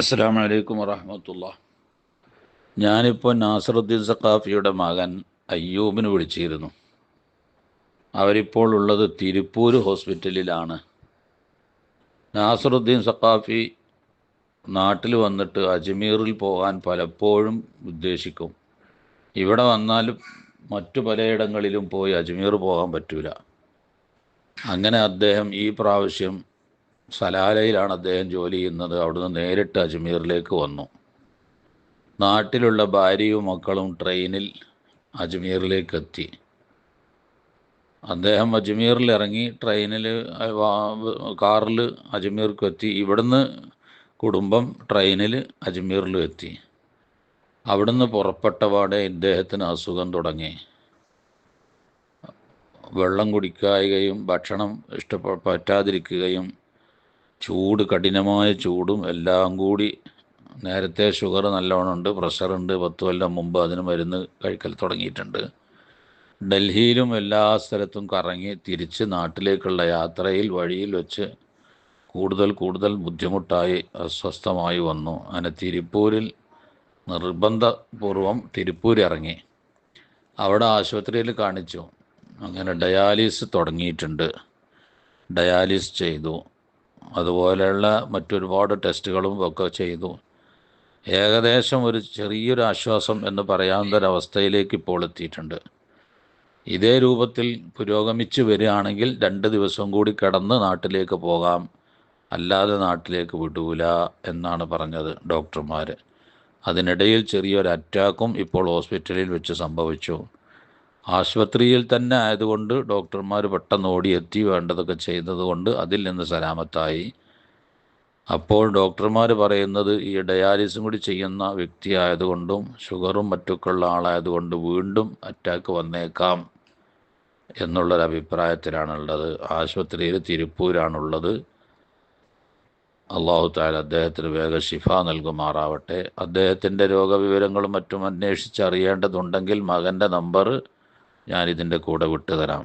അസ്സാം വലൈക്കും വറഹമത്തുള്ള ഞാനിപ്പോൾ നാസറുദ്ദീൻ സഖാഫിയുടെ മകൻ അയ്യൂബിന് വിളിച്ചിരുന്നു. അവരിപ്പോൾ ഉള്ളത് തിരുപ്പൂർ ഹോസ്പിറ്റലിലാണ്. നാസറുദ്ദീൻ സഖാഫി നാട്ടിൽ വന്നിട്ട് അജ്മീറിൽ പോകാൻ പലപ്പോഴും ഉദ്ദേശിക്കും. ഇവിടെ വന്നാലും മറ്റു പലയിടങ്ങളിലും പോയി അജ്മീർ പോകാൻ പറ്റൂല. അങ്ങനെ അദ്ദേഹം ഈ പ്രാവശ്യം സലാലയിലാണ് അദ്ദേഹം ജോലി ചെയ്യുന്നത്. അവിടുന്ന് നേരിട്ട് അജ്മീറിലേക്ക് വന്നു. നാട്ടിലുള്ള ഭാര്യയും മക്കളും ട്രെയിനിൽ അജ്മീറിലേക്ക് എത്തി അദ്ദേഹം അജ്മീറിൽ ഇറങ്ങി ട്രെയിനിൽ കാറിൽ അജ്മീർക്ക് എത്തി ഇവിടുന്ന് കുടുംബം ട്രെയിനിൽ അജ്മീറിലും എത്തി അവിടുന്ന് പുറപ്പെട്ടപാടെ ഇദ്ദേഹത്തിന് അസുഖം തുടങ്ങി. വെള്ളം കുടിക്കായുകയും ഭക്ഷണം ഇഷ്ടപ്പെ പറ്റാതിരിക്കുകയും ചൂട് കഠിനമായ ചൂടും എല്ലാം കൂടി നേരത്തെ ഷുഗർ നല്ലോണം ഉണ്ട് പ്രഷറുണ്ട് പത്ത് കൊല്ലം മുമ്പ് അതിന് മരുന്ന് കഴിക്കൽ തുടങ്ങിയിട്ടുണ്ട്. ഡൽഹിയിലും എല്ലാ സ്ഥലത്തും കറങ്ങി തിരിച്ച് നാട്ടിലേക്കുള്ള യാത്രയിൽ വഴിയിൽ വെച്ച് കൂടുതൽ കൂടുതൽ ബുദ്ധിമുട്ടായി അസ്വസ്ഥമായി വന്നു. അങ്ങനെ തിരുപ്പൂരിൽ നിർബന്ധപൂർവം തിരുപ്പൂർ ഇറങ്ങി അവിടെ ആശുപത്രിയിൽ കാണിച്ചു. അങ്ങനെ ഡയാലിസിസ് തുടങ്ങിയിട്ടുണ്ട്. ഡയാലിസിസ് ചെയ്തു. അതുപോലെയുള്ള മറ്റൊരുപാട് ടെസ്റ്റുകളും ഒക്കെ ചെയ്തു. ഏകദേശം ഒരു ചെറിയൊരു ആശ്വാസം എന്ന് പറയാവുന്നൊരവസ്ഥയിലേക്ക് ഇപ്പോൾ എത്തിയിട്ടുണ്ട്. ഇതേ രൂപത്തിൽ പുരോഗമിച്ച് വരികയാണെങ്കിൽ രണ്ട് ദിവസം കൂടി കിടന്ന് നാട്ടിലേക്ക് പോകാം. അല്ലാതെ നാട്ടിലേക്ക് വിടൂല എന്നാണ് പറഞ്ഞത് ഡോക്ടർമാർ അതിനിടയിൽ ചെറിയൊരു അറ്റാക്കും ഇപ്പോൾ ഹോസ്പിറ്റലിൽ വെച്ച് സംഭവിച്ചു. ആശുപത്രിയിൽ തന്നെ ആയതുകൊണ്ട് ഡോക്ടർമാർ പെട്ടെന്ന് ഓടിയെത്തി വേണ്ടതൊക്കെ ചെയ്തതുകൊണ്ട് അതിൽ നിന്ന് സലാമത്തായി. അപ്പോൾ ഡോക്ടർമാർ പറയുന്നത് ഈ ഡയാലിസും കൂടി ചെയ്യുന്ന വ്യക്തി ആയതുകൊണ്ടും ഷുഗറും മറ്റൊക്കെ ഉള്ള ആളായതുകൊണ്ട് വീണ്ടും അറ്റാക്ക് വന്നേക്കാം എന്നുള്ളൊരു അഭിപ്രായത്തിലാണുള്ളത്. ആശുപത്രിയിൽ തിരുപ്പൂരാണുള്ളത്. അള്ളാഹു താല അദ്ദേഹത്തിന് വേഗം ശിഫ നൽകുമാറാവട്ടെ. അദ്ദേഹത്തിന്റെ രോഗവിവരങ്ങളും മറ്റും അന്വേഷിച്ചറിയേണ്ടതുണ്ടെങ്കിൽ മകന്റെ നമ്പർ ഞാനിതിന്റെ കൂടെ വിട്ടുതരാം